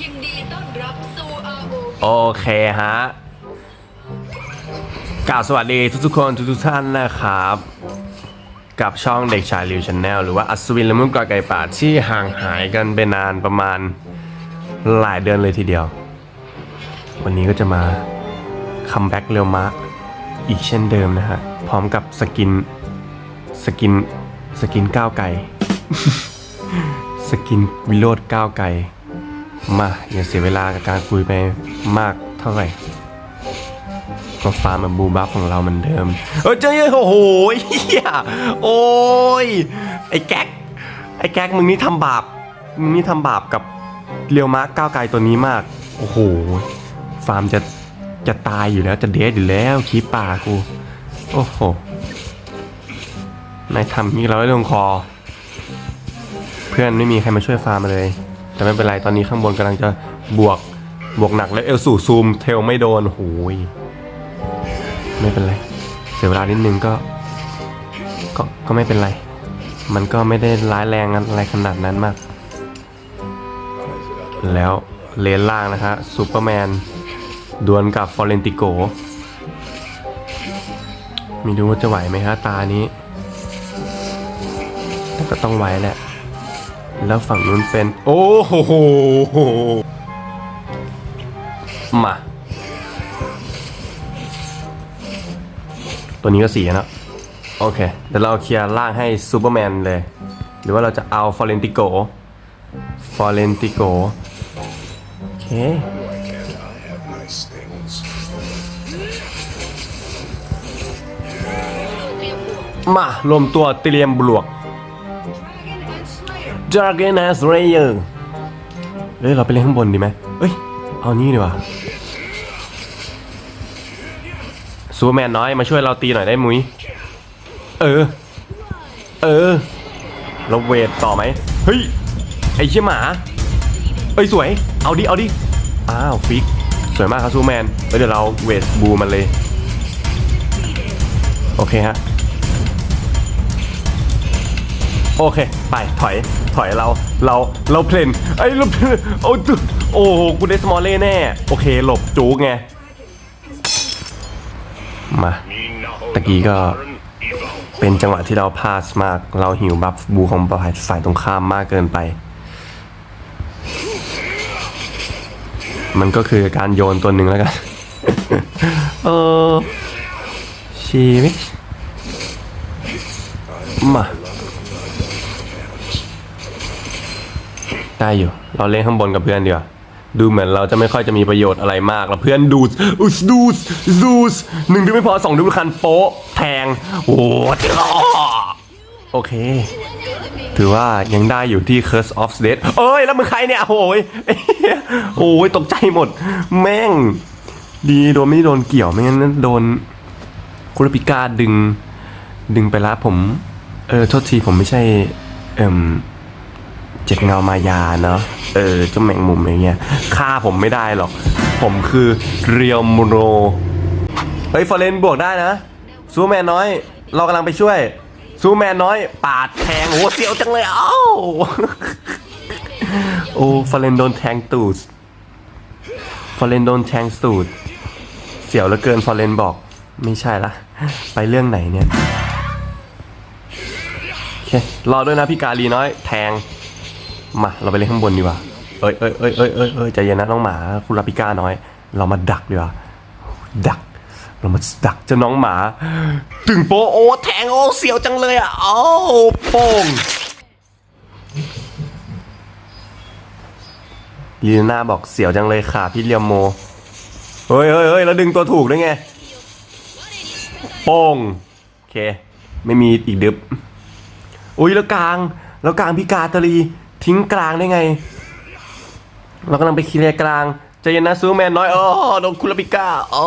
ยินดีต้อนรับสู่ ROV โอเคฮะกล่าวสวัสดีทุกๆคนทุกๆท่านนะครับ กับช่องเด็กชายริวชาแนลหรือว่าอัศวินละมุนกอไก่ป่าที่ห่างหายกันไปนานประมาณหลายเดือนเลยทีเดียว วันนี้ก็จะมาคัมแบ็กเร็วมากอีกเช่นเดิมนะฮะ พร้อมกับสกิน สกิน สกินก้าวไก่ สกินวิโรดก้าวไก่ มาอย่าเสียเวลากับการคุยไปมากเท่าไหร่ก็ฟาร์มบบบูบัฟของเราเหมือนเดิม เออเจ้ยโอ้โหเฮียโอ้ยไอ้แก๊กไอ้แก๊กมึงนี่ทำบาปมึงนี่ทำบาปกับเรียวมาร์กก้าวไกลตัวนี้มาก โอ้โห ฟาร์มจะจะตายอยู่แล้วจะเดทอยู่แล้วคีป่ากู โอ้โหนายทำนี้เราได้ลงคอ เพื่อนไม่มีใครมาช่วยฟาร์มเลย แต่ไม่เป็นไรตอนนี้ข้างบนกำลังจะบวกบวกหนักแล้วเอลสู่ซูมเทลไม่โดนโอ้ยไม่เป็นไร เสียเวลานิดนึงก็ ก็ก็ไม่เป็นไร มันก็ไม่ได้ร้ายแรงอะไรขนาดนั้นมาก แล้วเลนล่างนะฮะซูเปอร์แมนดวลกับฟอเรนติโกมีดูว่าจะไหวไหมฮะตานี้ แต่ก็ต้องไหวแหละ แล้วฝั่งนู้นเป็น โอ้โหมา ตัวนี้ก็สีนะโอเค เดี๋ยวเราเคลียร์ล่างให้ซูเปอร์แมนเลย หรือว่าเราจะเอาฟอเรนติโกฟอเรนติโกโอเคมารวมตัวเตรียมบวก Dragon as Rayer เฮ้ยเราไปเล่นข้างบนดีไหมเอ้ย เอานี่ดีกว่าซูเปอร์แมนน้อยมาช่วยเราตีหน่อยได้มุ้ย เออ เออ เราเวทต่อไหม เฮ้ย ไอ้เชี่ยหมา เอ้ยสวย เอาดิ เอาดิ อ้าวฟิก สวยมากครับซูเปอร์แมนเฮ้ยเดี๋ยวเราเวทบูมันเลย โอเคฮะ โอเค ไปถอยถอยเราเราเราเพลนไอ้เราเพลนโอ้ตุโอ้โหกูได้สมอลเล่แน่ โอเค หลบจูกไง มาตะกี้ก็เป็นจังหวะที่เราพลาดมาก เราหิวบัฟบูของฝ่ายฝ่ายตรงข้ามมากเกินไป มันก็คือการโยนตัวหนึ่งแล้วกัน เออชีวิตมา ได้อยู่ เราเล่นข้างบนกับเพื่อนดีกว่าดูเหมือนเราจะไม่ค่อยจะมีประโยชน์อะไรมากแล้วเพื่อนดูดอุสดูสดูสหนึ่งดูไม่พอสองดูคันโป๊ะแทงโอ้จ้าโอเค ถือว่ายังได้อยู่ที่ Curse of Death เอ้ย แล้วมึงใครเนี่ย โอ้ยโอ้ยตกใจหมด แม่ง ดีโดนไม่โดนเกี่ยวไม่งั้นโดนคุรปิกาดึง ดึงไปละผม เออ โทษทีผมไม่ใช่ เอ่ม เจ็ดเงามายาเนาะเออเจ้าแมงมุมอย่างเงี้ยฆ่าผมไม่ได้หรอก ผมคือเรียวมโรเฮ้ยฟอร์เรนบวกได้นะซูแมนน้อย เรากำลังไปช่วยซูแมนน้อย ปาดแทงโอ้โหเสียวจังเลยเอ้าโอ้ฟอร์เรนโดนแทงตูดฟอร์เรนโดนแทงตูดเสียวเหลือเกินฟอร์เรนบอก ไม่ใช่ละไปเรื่องไหนเนี่ยโอเครอด้วยนะพี่กาลีน้อย แทง มาเราไปเล่นข้างบนดีกว่าเอ้ยเอ้ยเอ้ยเอ้ยเอ้ยเอ้ยใจเย็นนะน้องหมาคุณลาปิก้าน้อย เรามาดักดีกว่าดัก เรามาดักเจ้าน้องหมาตึงโปะโอ้แทงโอ้เสียวจังเลยอะโอ้โป่งลีน่าบอกเสียวจังเลยค่ะพี่เลียมโมเฮ้ยเฮ้ยเฮ้ยแล้วดึงตัวถูกได้ไงโป้งโอเค ไม่มีอีกดึบ อุ้ยแล้วกลาง แล้วกลางพิกาตรี ทิ้งกลางได้ไง เรากำลังไปเคลียร์กลางใจเย็นนะซูแมนน้อยโอ้โดนคุรปิก้าโอ้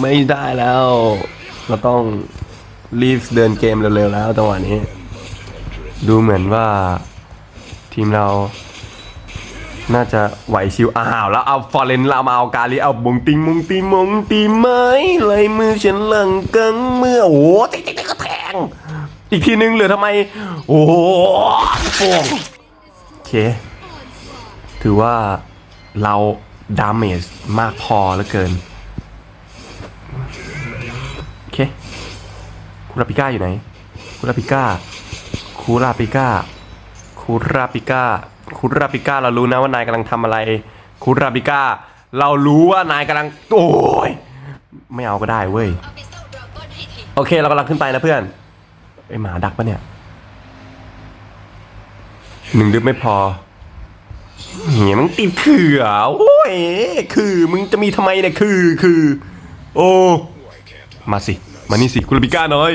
ไม่ได้แล้ว เราต้องรีบเดินเกมเร็วๆแล้วจังหวะนี้ ดูเหมือนว่าทีมเรา น่าจะไหวชิวอ้าวแล้วเอาฟอร์เรนเรามาเอากาลีเอามงติงมงติงมงตีไหมเลยมือฉันเลังกิงเมื่อโอ้ติ๊กติ๊กก็แทง อีกทีนึงเหลือทำไม โอ้โผ่ เค ถือว่าเราดามเมจมากพอเหลือเกิน โอเค คูราปิก้าอยู่ไหน คูราปิก้า คูราปิก้า คูราปิก้า คูราปิก้า เรารู้นะว่านายกำลังทำอะไร คูราปิก้า เรารู้ว่านายกำลัง โอ้ย ไม่เอาก็ได้เว้ย โอเค เรากำลังขึ้นไปนะเพื่อน ไอหมาดักปะเนี่ย หนึ่งดึบไม่พอเหียมันติดขื่ออะโอ้ยคือมึงจะมีทำไมเนี่ยคือคือ โอ้มาสิ มานี่สิกุลบิก้าน้อย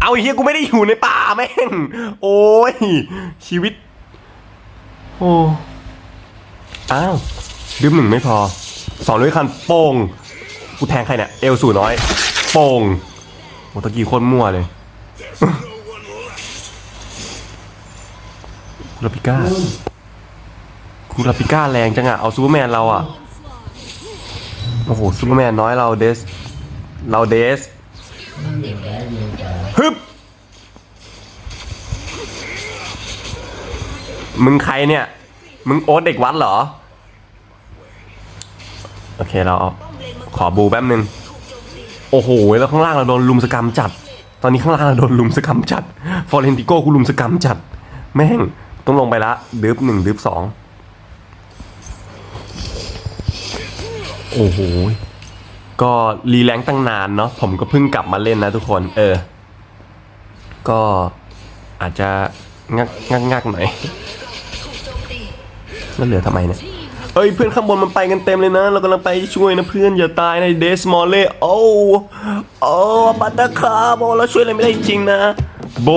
เอาเฮียกูไม่ได้อยู่ในป่าแม่ง โอ้ย ชีวิต โอ้ อ้าวดึบหนึ่งไม่พอ สองด้วยคันโป่งกูแทงใครเนี่ย เอลสูน้อย โป่งโอ้ตะกี้คนมั่วเลย คูราปิก้าคูราปิก้าแรงจังอะเอาซูเปอร์แมนเราอะโอ้โหซูเปอร์แมนน้อยเราเดส เราเดสฮึบมึงใครเนี่ย มึงโอ๊ตเด็กวัดเหรอ โอเคเราเอาขอบูแป๊บนึง โอ้โห แล้วข้างล่างเราโดนลุมสกรรมจัด ตอนนี้ข้างล่างเราโดนลุมสกรรมจัด ฟอร์เรนติโก้กูลุมสกรรมจัด แม่ง ต้องลงไปละดึบหนึ่งดึบสองโอ้โหก็รีแลงค์ตั้งนานเนาะผมก็เพิ่งกลับมาเล่นนะทุกคน เออ ก็อาจจะงักงักงักหน่อยแล้วเหลือทำไมเนี่ยเอ้ยเพื่อนข้างบนมันไปกันเต็มเลยนะ เรากำลังไปช่วยนะเพื่อนอย่าตายในเดสมอลเล่โอ้โอ้บัตตอร์คาร์โบเราช่วยอะไรไม่ได้จริงนะ โบ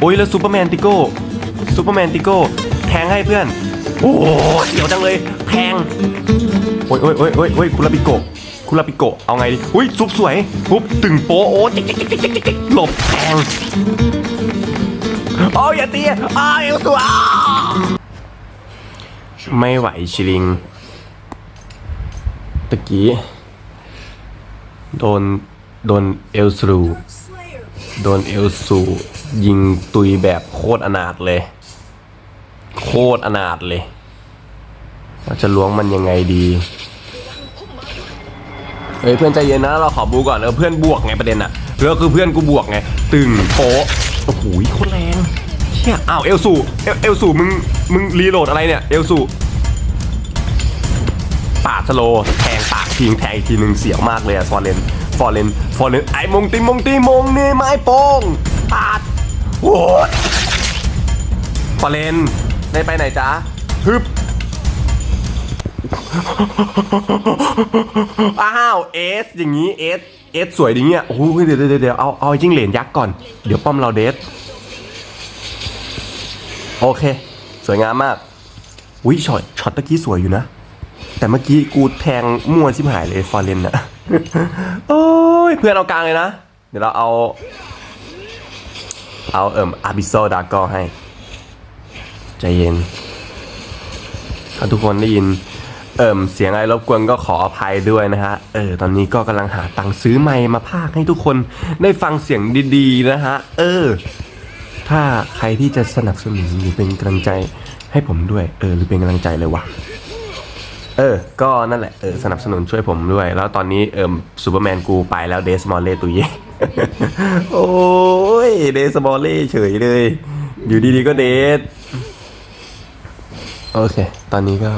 โอ้ยแล้วซูเปอร์แมนติโก้ซูเปอร์แมนติโก้แทงให้เพื่อน โอ้โหเสียวจังเลยแทงโอ้ยโอ้ยโอ้ยโอ้ยโอ้ยคุราปิโกคุราปิโกเอาไงดีอุ้ยซุปสวยปุ๊บตึงโปโอ้จิ๊กจิ๊กจิ๊กจิ๊กจิกหลบแทงโอ้ยอย่าตีอ้าวเอลสูอ้าวไม่ไหวชิลิงตะกี้โดนโดนเอลสูโดนเอลสู ยิงตุยแบบโคตรอนาถเลย โคตรอนาถเลยเราจะล้วงมันยังไงดีเฮ้ยเพื่อนใจเย็นนะเราขอบูก่อนเออเพื่อนบวกไงประเด็นอะแล้วคือเพื่อนกูบวกไงตึงโป๊ะโอ้โหโคตรแรงเชี่ยอ้าวเอลสูเอลเอลสูมึงมึงรีโหลดอะไรเนี่ยเอลสูปาดสโลแทงปากทิ้งแทงอีกทีหนึ่งเสียวมากเลยอะฟอร์เรนฟอร์เรนฟอร์เรนไอ้มงตีมงตีมงเนี่ไม้โป้งปาด โอ้ฟอเรนได้ไปไหนจ๊ะฮึบอ้าวเอสอย่างนี้เอสเอสสวยดีเงี้ยโอ้โหเดี๋ยวเดี๋ยวเดี๋ยวเอาเอาจิ้งเหลนยักษ์ก่อน เดี๋ยวป้อมเราเดสโอเค สวยงามมากวิช็อตช็อตตะกี้สวยอยู่นะ แต่เมื่อกี้กูแทงมั่วชิบหายเลยฟอร์เรนอะโอ้ยเพื่อนเอากลางเลยนะ เดี๋ยวเราเอา เอาเอิ่มอาบิโซดากอให้ ใจเย็นถ้าทุกคนได้ยิน เอิ่มเสียงอะไรรบกวนก็ขออภัยด้วยนะฮะ เออ ตอนนี้ก็กำลังหาตังค์ซื้อไมค์มาพากให้ทุกคนได้ฟังเสียงดีๆนะฮะ เออ ถ้าใครที่จะสนับสนุนหรือเป็นกำลังใจให้ผมด้วย เออ หรือเป็นกำลังใจเลยวะเออ ก็นั่นแหละ เออ สนับสนุนช่วยผมด้วย แล้วตอนนี้เอิมซูเปอร์แมนกูไปแล้วเดสมอลเลตุย โอ้ยเดสมอลเล่เฉยเลย อยู่ดีๆก็เดสโอเค ตอนนี้ก็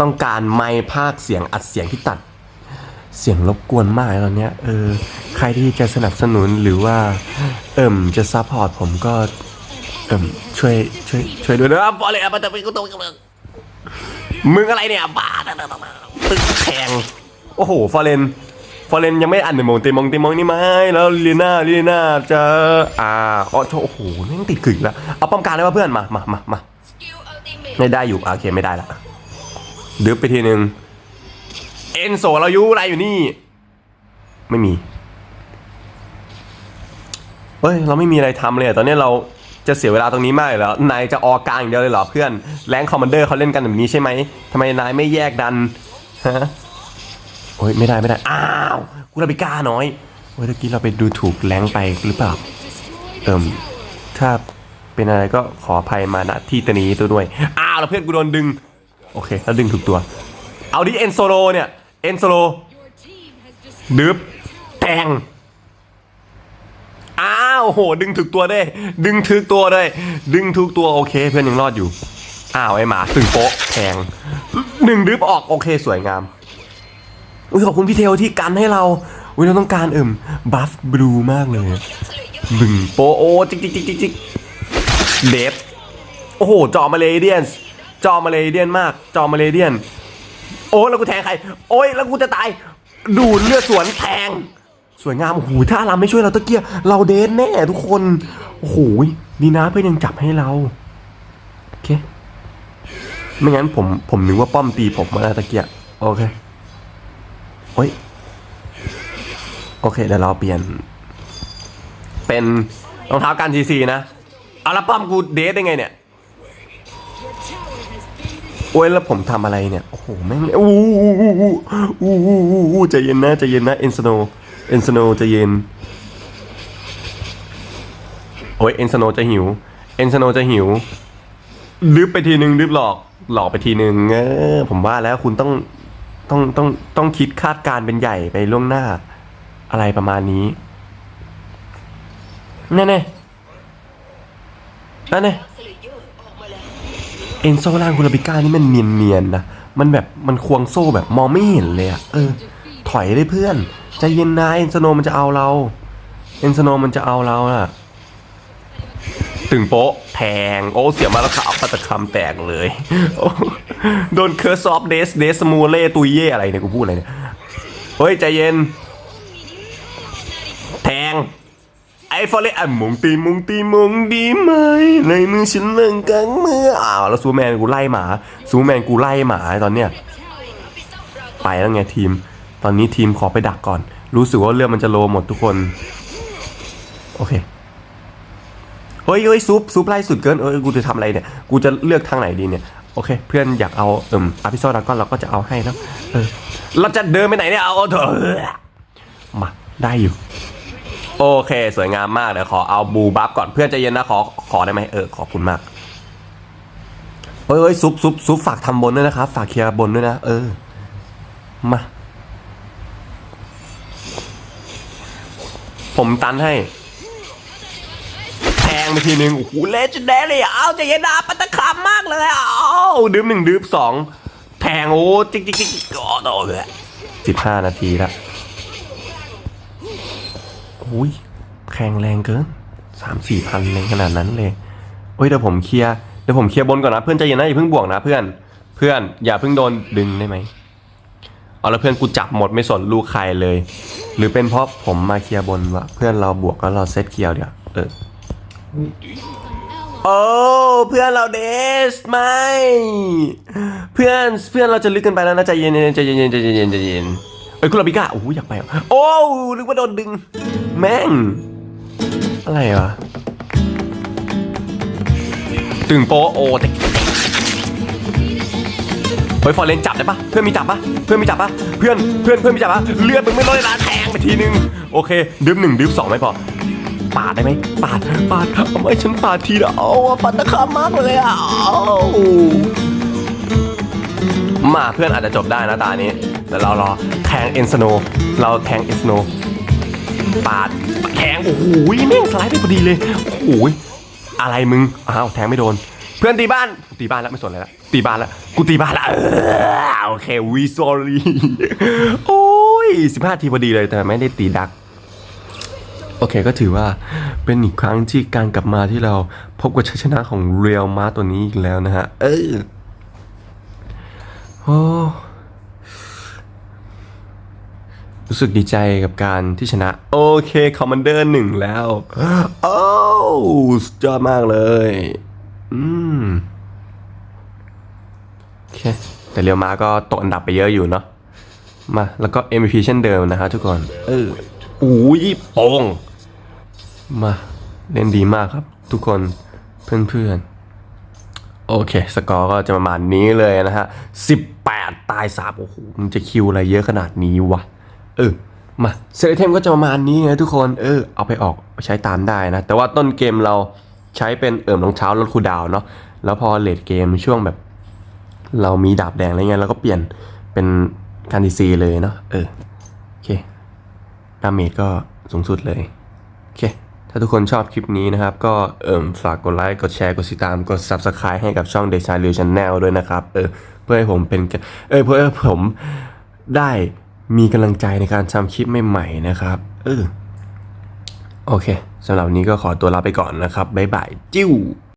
ต้องการไมค์ภาคเสียงอัดเสียงที่ตัด เสียงรบกวนมากตอนเนี้ยเออใครที่จะสนับสนุนหรือว่า เอิ่มจะซัพพอร์ตผมก็ เอิ่มช่วยช่วยช่วยด้วยนะบอลเลยอะมันจะเป็นกูตรงกันมึงอะไรเนี่ยบ้าตึกแข่งโอ้โหฟอเรน ฟอร์เรนยังไม่อันในมงเตมงเตมงนี่ไหมแล้วลีน่าลีน่าจะอ่าอ๋อโอ้โหแม่ติดขึงแล้วเอาป้อมการเลยว่าเพื่อนมามามามาไม่ได้อยู่อะโอเคไม่ได้ละดึบไปทีหนึ่งเอ็นโซเราอยู่อะไรอยู่นี่ ไม่มีเฮ้ยเราไม่มีอะไรทำเลยตอนนี้เราจะเสียเวลาตรงนี้มากเลยแล้วนายจะออกกลางอย่างเดียวเลยเหรอเพื่อนแรงคอมมานเดอร์เขาเล่นกันแบบนี้ใช่ไหมทำไมนายไม่แยกดันฮะ โอ้ยไม่ได้ไม่ได้ อ้าวกูราบิก้าน้อยโอ้ยเมื่อกี้เราไปดูถูกแรงไปหรือเปล่า เอิมถ้าเป็นอะไรก็ขออภัยมาณที่ตรงนี้ตัวด้วย อ้าวาวแล้วเพื่อนกูโดนดึง โอเค แล้วดึงถูกตัว เอาดิเอนโซโลเนี่ย เอนโซโลดึบแทงอ้าวโห ดึงถูกตัวได้ ดึงถูกตัวได้ ดึงถูกตัวโอเค เพื่อนยังรอดอยู่ อ้าวไอหมาตึงโป๊ะแทงหนึ่งดึบออกโอเคสวยงาม อุ้ยขอบคุณพี่เทลที่กันให้เราอุ้ยเราต้องการเอิ่มบัฟบลูมากเลยบึงโปโอจิกจิกจิกจิกจิกเดฟโอ้โหจอมาเลเดียนจอมาเลเดียนมากจอมาเลเดียน โอ้แล้วกูแทงใคร โอ้ยแล้วกูจะตาย ดูดเลือดสวนแทง สวยงามโอ้โหถ้าอารามไม่ช่วยเราตะเกียเราเดนแน่ทุกคนโอ้โหดีนะเพื่อนยังจับให้เราโอเคไม่งั้นผมผมนึกว่าป้อมตีผมมาแล้วตะเกียโอเค โอ้ย โอเคเดี๋ยวเราเปลี่ยน เป็นรองเท้ากันซีซีนะเอาละป้อมกูเดทได้ไงเนี่ยโอ้ยแล้วผมทำอะไรเนี่ย โอ้โห แม่งอู้อู้อู้อู้อู้อู้อู้ใจเย็นนะใจเย็นนะเอ็นสโนเอ็นสโนใจเย็น โอ้ยเอ็นสโนจะหิวเอ็นสโนจะหิวลืบไปทีนึงลืบหลอก หลอกไปทีนึงเออผมว่าแล้วคุณต้อง ต้องต้องต้องคิดคาดการณ์เป็นใหญ่ไปล่วงหน้า อะไรประมาณนี้แน่แน่นั่นแน่เลเยเอ็นโซล่างคุราบิก้านี่มันเนียนๆนะมันแบบมันควงโซ่แบบมองไม่เห็นเลยอะเออ ถอยได้เพื่อนใจเย็นนะเอ็นสโนมันจะเอาเรา เอ็นสโนมันจะเอาเราน่ะ ตึงโป๊ะ แทง โอ้ เสียมาแล้วขาปัตะคำแตกเลยโดนเคอร์ซอฟเดสเดสมูเล่ตุยเย่อะไรเนี่ยกูพูดอะไรเนี่ย เฮ้ย ใจเย็น แทง ไอ้ฟอเรสอะมุงตีมุงตีมุงดีไหม ในมือฉันเล่องกังมืออ้าวแล้วซูแมนกูไล่หมาซูแมนกูไล่หมาตอนเนี้ยไปแล้วไงทีม ตอนนี้ทีมขอไปดักก่อน รู้สึกว่าเรื่องมันจะโลหมดทุกคน โอเค เฮ้ยเฮ้ยซุปซุปไล่สุดเกินเออกูจะทำอะไรเนี่ยกูจะเลือกทางไหนดีเนี่ยโอเค เพื่อนอยากเอาเอิ่มอาพิโซดาก้อนเราก็จะเอาให้นะเออเราจะเดินไปไหนเนี่ยเอาเอาเถอะมาได้อยู่ โอเค สวยงามมากเดี๋ยวขอเอาบูบัฟก่อนเพื่อนใจเย็นนะขอขอได้ไหมเออขอบคุณมากเฮ้ยเฮ้ยซุปซุปซุปฝากทำบนด้วยนะครับ ฝากเคลียร์บนด้วยนะ เออ มา ผมตันให้ งไปทีนึงโอ้โหเลจแดเลยเอาใจเย็นนะปัตตคามมากเลยเอาดื่มหนึ่งดื่มสองแทงโอ้จิกจิกจิ๊กจิ๊กก็โดนเลยสิบห้านาทีละอุ้ยแข่งแรงเกินสามสี่พันแรงขนาดนั้นเลยเฮ้ยเดี๋ยวผมเคลียร์เดี๋ยวผมเคลียร์บนก่อนนะเพื่อนใจเย็นนะอย่าเพิ่งบวกนะเพื่อนเพื่อนอย่าเพิ่งโดนดึงได้ไหมเอาล้วเพื่อนกูจับหมดไม่สนลูกใครเลย หรือเป็นเพราะผมมาเคลียร์บนวะเพื่อนเราบวกแล้วเราเซตเคลียร์เดี๋ยวเออ โอ้เพื่อนเราเดสไม่เพื่อนเพื่อนเราจะลึกกันไปแล้วนะใจเย็นใจเย็นใจเย็นใจเย็นๆเอ้ยคุณลาบิก้าโอ้ยอยากไปโอ้นึกว่าโดนดึง แม่ง อะไรวะตึงโปโอเตะเฮ้ยฟอร์เรนจับได้ปะเพื่อนมีจับปะเพื่อนมีจับปะเพื่อนเพื่อนเพื่อนมีจับปะเลือดมึงไม่ลดเลยนะแทงไปทีนึง โอเคดึบหนึ่งดึบสองไม่พอ ปาดได้ไหมปาดปาดทำไมฉันปาดทีละเอาอปาดตะขามากเลยอะมาเพื่อนอาจจะจบได้นะตานี้แต่เรารอแทงเอ็นสโนเราแทงเอ็นสโนปาดแทงโอ้โหแม่งสไลด์ไปพอดีเลยโอ้โหอะไรมึงอ้าวแทงไม่โดน เพื่อนตีบ้านตีบ้านแล้วไม่สนอะไรละตีบ้านแล้วกูตีบ้านแล้วโอเควีซอรี่โอ้ยสิบห้าทีพอดีเลยแต่ไม่ได้ตีดัก โอเคก็ถือว่าเป็นอีกครั้งที่การกลับมาที่เราพบกับชัยชนะของเรียลมาตัวนี้อีกแล้วนะฮะ เออโอ้รู้สึกดีใจกับการที่ชนะ โอเคคอมมานเดอร์หนึ่งแล้ว โอ้สุดยอดมากเลย อืมโอเคแต่เรียวมาก็ตกอันดับไปเยอะอยู่เนาะมา แล้วก็ MVP เช่นเดิมนะฮะทุกคน เอออุ้ยโป่ง มาเล่นดีมากครับ ทุกคนเพื่อนๆ โอเค สกอร์ก็จะประมาณนี้เลยนะฮะ18ตายสามโอ้โหมันจะคิวอะไรเยอะขนาดนี้วะ เออ มาเซเลเทมก็จะประมาณนี้นะทุกคน เออ เอาไปออกใช้ตามได้นะ แต่ว่าต้นเกมเราใช้เป็นเอิ่มรองเท้าลดคูดาวเนาะแล้วพอเลดเกมช่วงแบบ เรามีดาบแดงอะไรเงี้ยเราก็เปลี่ยนเป็นการดีซีเลยเนาะเออ โอเคดาเมจก็สูงสุดเลย โอเค ถ้าทุกคนชอบคลิปนี้นะครับ ก็เอิ่มฝากกดไลค์ กดแชร์ กดติดตาม กด Subscribe ให้กับช่องเดชา r ิวช n แนลด้วยนะครับ เออ เพื่อให้ผมเป็นกเออ เพื่อให้ผมได้มีกำลังใจในการทำคลิปใหม่ๆนะครับ เออ โอเคสำหรับวันนี้ก็ขอตัวลาไปก่อนนะครับ บ๊ายบาย จิ้ว